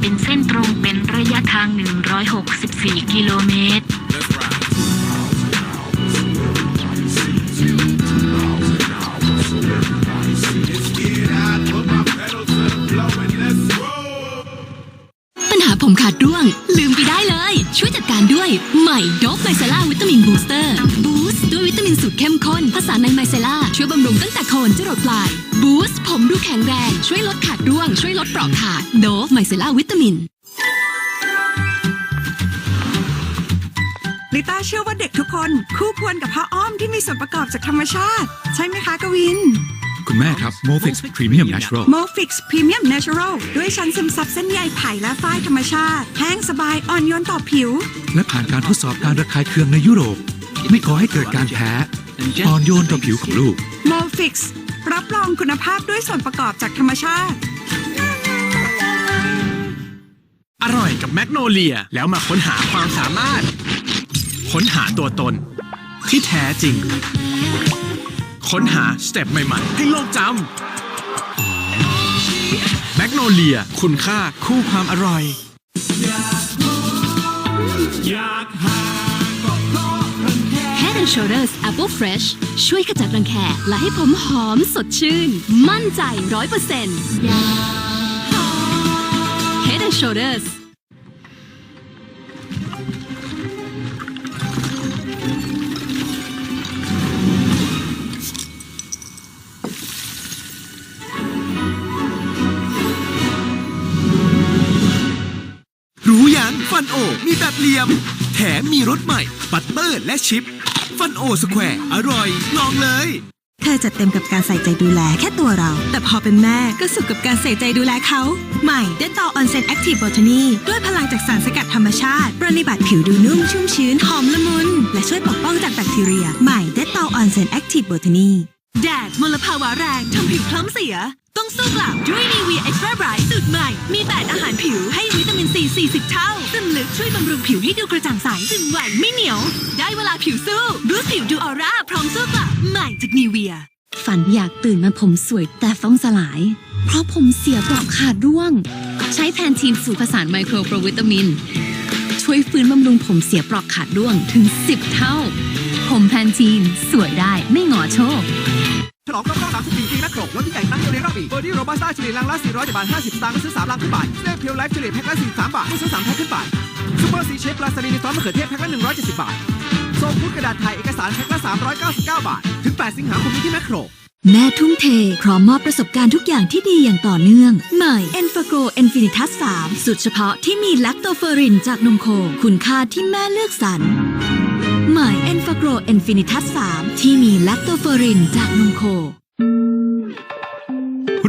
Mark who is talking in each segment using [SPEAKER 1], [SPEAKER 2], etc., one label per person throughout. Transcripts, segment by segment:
[SPEAKER 1] เป็นเส้นตรงเป็นระยะทาง 164 กิโลเมตร
[SPEAKER 2] ใหม่โดบไมเซล่าวิตามินบูสเตอร์บูสต์ด้วยวิตามินสูตรเข้มข้นผสานในไมเซล่าช่วยบำรุงตั้งแต่โคนจรดปลายบูสต์ผมดูแข็งแรง ช่วยลดขาดร่วง ช่วยลดปลอกขาดโดบไมเซล่าวิตามิน
[SPEAKER 3] ลิต้าเชื่อว่าเด็กทุกคน คู่ควรกับผ้าอ้อมที่มีส่วนประกอบจากธรรมชาติ ใช่ไหมคะกวิน
[SPEAKER 4] คุณแม่ครับ m o f i x Premium Natural
[SPEAKER 3] m o f i x Premium Natural ด้วยชั้นซึมซับเส้นใยไผ่และฝ้ายธรรมชาติ แห้งสบายอ่อนโยนต่อผิว
[SPEAKER 4] และผ่านการทดสอบการระคายเคืองในยุโรป ไม่ก่อให้เกิดการแพ้อ่อนโยนต่อผิวของลูก
[SPEAKER 3] m o f i x รับรองคุณภาพด้วยส่วนประกอบจากธรรมชาติ
[SPEAKER 5] อร่อยกับแมกโนเลียแล้วมาค้นหาความสามารถ ค้นหาตัวตนที่แท้จริง ค้นหาสเต็ปใหม่ๆ ให้โลกจำแมกโนเลีย คุณค่าคู่ความอร่อย
[SPEAKER 2] Head and Shoulders Apple Fresh ช่วยขจัดรังแคและให้ผมหอมสดชื่น มั่นใจร้อยเปอร์เซ็นต์ Head and Shoulders
[SPEAKER 6] ฟันโอ มีแบบเหลี่ยม แถมมีรสใหม่บัตเตอร์และชิป ฟันโอสแควร์อร่อย ลองเลย
[SPEAKER 7] เธอจะเต็มกับการใส่ใจดูแลแค่ตัวเรา แต่พอเป็นแม่ก็สุขกับการใส่ใจดูแลเขาใหม่เดตอออนเซนแอคทีฟโบทานีด้วยพลังจากสารสกัดธรรมชาติ ปรนนิบัติผิวดูนุ่มชุ่มชื้นหอมละมุน และช่วยปกป้องจากแบคทีเรีย ใหม่เดตอออนเซนแอคทีฟโบทานีแดดมลภาวะแรงทำผิวคล้ำเสีย ต้องสู้กลับด้วยนีวีเอ็กซ์ตร้าไบรท์สูตรใหม่ มีแปดอาหารผิวให้วิตามินซี40 เท่า ซึมลึกช่วยบำรุงผิวให้ดูกระจ่างใส ซึมไหวไม่เหนียว ได้เวลาผิวสู้รูปผิวดูออร่า พร้อมสู้กลับใหม่จากนีเวีย
[SPEAKER 2] ฝันอยากตื่นมาผมสวยแต่ต้องสลาย เพราะผมเสียปลอกขาดร่วง ใช้แพนทีนสูตรผสานไมโครโปรวิตามิน ช่วยฟื้นบำรุงผมเสียปลอกขาดร่วงถึง 10 เท่า ผมแพนทีนสวยได้ไม่หงอโชค
[SPEAKER 6] ลองครบรอบ34ปีแมคโครลดที่ใหญ่ครั้งเดียวในรอบปีเบอร์ดี้โรบัสต้าเฉลี่ยลังละ400บาท50สตางค์ซื้อ3ลังขึ้นไปสเตปเพียวไลฟ์เฉลี่ยแพ็คละ43บาทเมื่อซื้อ3แพ็คขึ้นไปซูเปอร์ซีเชฟปลาสลิดซอสมะเขือเทศแพ็คละ170 บาทโซฟูดกระดาษไทยเอกสารแพ็คละ399 บาท ถึง 8 สิงหาคมนี้ที่แมคโคร
[SPEAKER 2] แม่ทุ่มเท พร้อมมอบประสบการณ์ทุกอย่างที่ดีอย่างต่อเนื่อง ใหม่ e n f a g r o Infinitas 3สุดเฉพาะที่มีแลคโตเฟอรินจากนมโค คุณค่าที่แม่เลือกสรร ใหม่ e n f a g r o Infinitas 3ที่มีแลคโตเฟอรินจากนมโค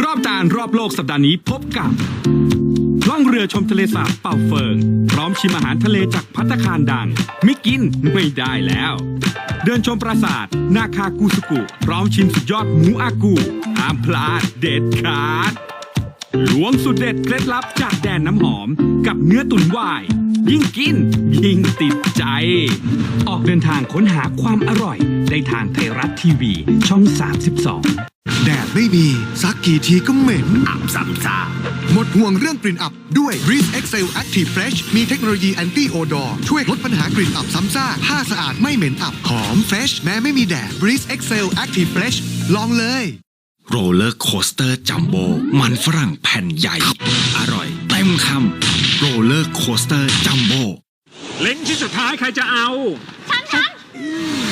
[SPEAKER 8] รอบจานรอบโลกสัปดาห์นี้พบกับล่องเรือชมทะเลสาบเป่าเฟิง พร้อมชิมอาหารทะเลจากพัตตาคารดัง ไม่กินไม่ได้แล้ว เดินชมปราสาท นาคากูสุกุ พร้อมชิมสุดยอดหมูอากูห้ามพลาดเด็ดขาด ล้วงสุดเด็ดเคล็ดลับจากแดนน้ำหอม กับเนื้อตุ๋นวาย ยิ่งกิน ยิ่งติดใจ ออกเดินทางค้นหาความอร่อย ได้ทางไทยรัฐทีวี ช่อง 32
[SPEAKER 9] แดดไม่มีซักกี่ทีก็เหม็น
[SPEAKER 6] อับซ้ำซาก
[SPEAKER 9] หมดห่วงเรื่องกลิ่นอับด้วย Breeze Excel Active Fresh มีเทคโนโลยี Anti Odor ช่วยลดปัญหากลิ่นอับซ้ำซากผ้าสะอาดไม่เหม็นอับหอม Fresh แม้ไม่มีแดด Breeze Excel Active Fresh ลองเลย
[SPEAKER 6] โรลเลอร์โคสเตอร์จัมโบมันฝรั่งแผ่นใหญ่ อร่อย เต็มคำโรลเลอร์โคสเตอร์จัมโบ
[SPEAKER 8] เล้งที่สุดท้ายใครจะเอา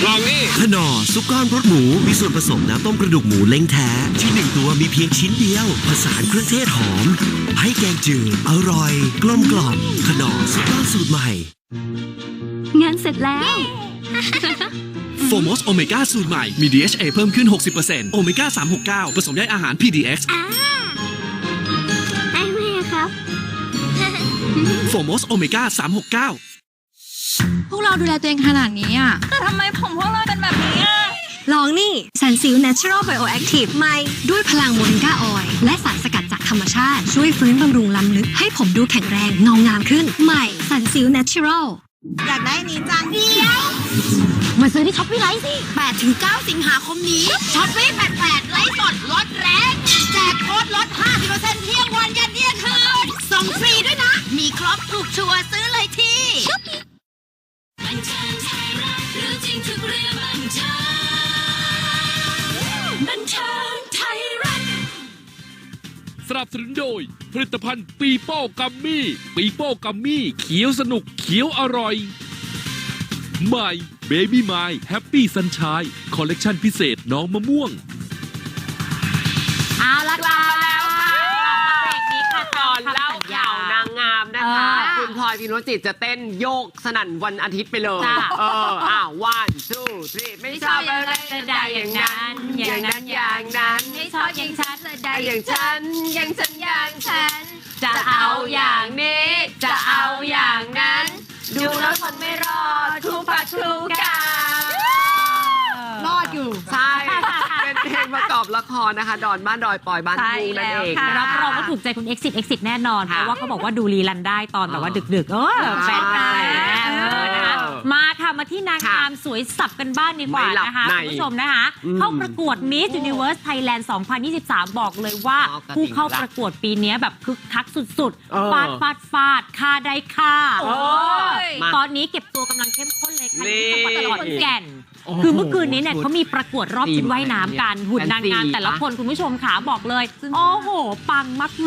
[SPEAKER 8] ลองนี่
[SPEAKER 10] ขนอซุปก้อนรสหมู มีส่วนผสมน้ำต้มกระดูกหมูเล้งแท้ ที่หนึ่งตัวมีเพียงชิ้นเดียว ผสานเครื่องเทศหอม ให้แกงจืด อร่อย กลมกล่อมขนอซุปก้อนสูตรใหม่
[SPEAKER 2] งานเสร็จแล้ว
[SPEAKER 10] โฟมอสโอเมก้าสูตรใหม่ มี DHA เพิ่มขึ้น 60%โอเมก้า369 ผสมใยอาหาร PDX
[SPEAKER 1] ไอ้แม่ครับ
[SPEAKER 10] โฟมอสโอเมก้า369
[SPEAKER 2] พวกเราดูแลตัวเองขนาดนี้อะ
[SPEAKER 7] แต่ทำไมผมพวกเราเป็นแบบนี้อะ ลองนี่สันซิล Natural Bioactive ใหม่ ด้วยพลังโมริงกาออยล์และสารสกัดจากธรรมชาติ ช่วยฟื้นบำรุงล้ำลึก ให้ผมดูแข็งแรงเงางามขึ้น ใหม่สันซิล Natural อยากได้นี้จังเดียว
[SPEAKER 2] มาซื้อที่ช็อปปี้ไลท์สิ
[SPEAKER 7] 8ถึง9สิงหาคมนี้ช็อปปี้88ไลฟ์สดลดแรงแจกโค้ดลด 50%เที่ยงวันยันเที่ยงคืนส่งฟรีด้วยนะ มีครบถูก
[SPEAKER 2] ชัวร์ซื้อเลยที่บันเทิงไทยรัฐรู้จริงทุกเรื่องบันเทิงบันเทิงไทยรัฐ
[SPEAKER 11] สนับสนุนโดย ผลิตภัณฑ์ปีโป้กัมมี่ ปีโป้กัมมี่เขียวสนุกเขียวอร่อยใหม่ เบบี้ไมล์แฮปปี้ซันช e คอลเลกชันพิเศษน้องมะม่วง
[SPEAKER 12] เอาละ
[SPEAKER 13] กลั
[SPEAKER 12] ค่ะ
[SPEAKER 13] บมาแล้วค่ะ
[SPEAKER 12] กลับมาเบรกนี้ค่ะ
[SPEAKER 13] ก่อนเล่าข่าวนางงามนะคะ
[SPEAKER 12] เออ
[SPEAKER 13] คุณพลอยพิมรจิตจะเต้นโยกสนั่นวันอาทิตย์ไปเลย
[SPEAKER 12] จ้ะ
[SPEAKER 13] เอออ้าววันทูทรีไม่ชอบอะไรใดๆอย่างนั้น อย่างนั้นอย่างนั้น
[SPEAKER 12] ไม่ชอบอย่างฉันเลยใด
[SPEAKER 13] อย่างฉันอย่างฉันอย่างฉัน
[SPEAKER 12] จะเอาอย่างนี้ จะเอาอย่างนั้น ดูแล้วทนไม่รอดครูปัดครูการอดอยู่
[SPEAKER 13] ใช่ เป็นเพลงประกอบละครนะคะ ดอนบ้านดอยปอยบ้าน
[SPEAKER 12] ใช่
[SPEAKER 13] ทุ่งนั่น
[SPEAKER 12] แล้ว
[SPEAKER 13] เอง
[SPEAKER 12] ค่ะ
[SPEAKER 13] นะ
[SPEAKER 14] รับ
[SPEAKER 13] คะ
[SPEAKER 14] รองว่าถูกใจคุณ Exit Exit แน่นอน เพ
[SPEAKER 13] ค่ะ
[SPEAKER 14] ราะว่าเขาบอกว่าดูรีลันได้ตอนแบบว่าดึกๆ เออ
[SPEAKER 13] เออ
[SPEAKER 14] แฟนคลับ
[SPEAKER 13] ใช่
[SPEAKER 14] เออนะคะ
[SPEAKER 13] เออ
[SPEAKER 14] มาค่ะมาที่นางงามสวยสับกันบ้างดีกว่า
[SPEAKER 13] ไม่หลับ
[SPEAKER 14] นะคะ
[SPEAKER 13] ใน
[SPEAKER 14] คุณผู้ชมนะคะ
[SPEAKER 13] อืม
[SPEAKER 14] เข้าประกวด Miss Universe Thailand 2023 บอกเลยว่า
[SPEAKER 13] เอากระดิ่ง
[SPEAKER 14] ผู้เข้า
[SPEAKER 13] ละ
[SPEAKER 14] ประกวดปีนี้แบบคึกคักสุด
[SPEAKER 13] เออ
[SPEAKER 14] ๆฟาดฟาดฟาดค่าได้ค่า
[SPEAKER 13] โอ้ย มา
[SPEAKER 14] ตอนนี้เก็บตัวกำลังเข้มข้นเลยค่ะ
[SPEAKER 13] นี่
[SPEAKER 14] ที่จังหวัดขอนแก่น
[SPEAKER 13] โอ้โห
[SPEAKER 14] คือเมื่อคืนนี้เนี่ยเขามีประกวดรอบ
[SPEAKER 13] ธีม
[SPEAKER 14] ชุดว่ายน้ำกันหุ่นนางงาม
[SPEAKER 13] แฟนซี
[SPEAKER 14] แต่ละ
[SPEAKER 13] ปะ
[SPEAKER 14] คนคุณผู้ชมขาบอกเลย โอ้โห ปังมากๆ